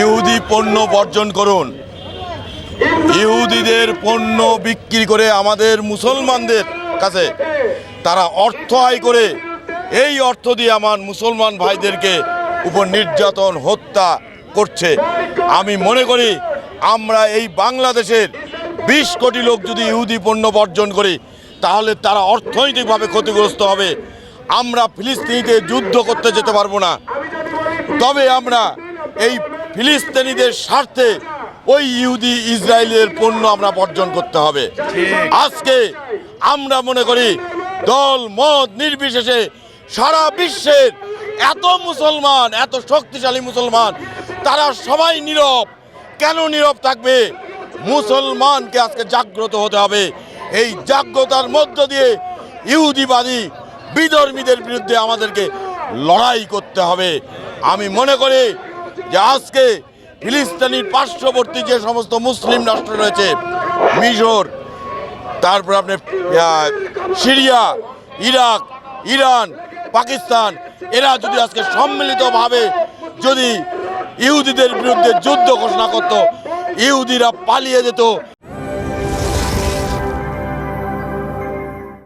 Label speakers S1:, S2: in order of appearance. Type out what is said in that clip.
S1: ইহুদি পণ্য বর্জন করুন। ইহুদিদের পণ্য বিক্রি করে আমাদের মুসলমানদের কাছে তারা অর্থ আয় করে, এই অর্থ দিয়ে আমার মুসলমান ভাইদেরকে উপর নির্যাতন, হত্যা করছে। আমি মনে করি আমরা এই বাংলাদেশের বিশ কোটি লোক যদি ইহুদি পণ্য বর্জন করি, তাহলে তারা অর্থনৈতিকভাবে ক্ষতিগ্রস্ত হবে। আমরা ফিলিস্তিনিতে যুদ্ধ করতে যেতে পারব না। তবে আমরা এই ফিলিস্তিনিদের স্বার্থে ওই ইহুদি ইসরায়েলের পণ্য আমরা বর্জন করতে হবে। আজকে আমরা মনে করি দল মত নির্বিশেষে সারা বিশ্বের এত মুসলমান এত শক্তিশালী মুসলমান তারা সবাই নীরব। কেন নীরব থাকবে? মুসলমানকে আজকে জাগ্রত হতে হবে। এই জাগ্রতার মধ্য দিয়ে ইহুদিবাদী বিধর্মীদের বিরুদ্ধে আমাদেরকে লড়াই করতে হবে। আমি মনে করি যে আজকে ফিলিস্তিনির পার্শ্ববর্তী যে সমস্ত মুসলিম রাষ্ট্র রয়েছে, মিশর, তারপর আপনি সিরিয়া, ইরাক, ইরান, পাকিস্তান, এরা যদি আজকে সম্মিলিতভাবে যদি ইহুদিদের বিরুদ্ধে যুদ্ধ ঘোষণা করত, ইহুদিরা পালিয়ে যেত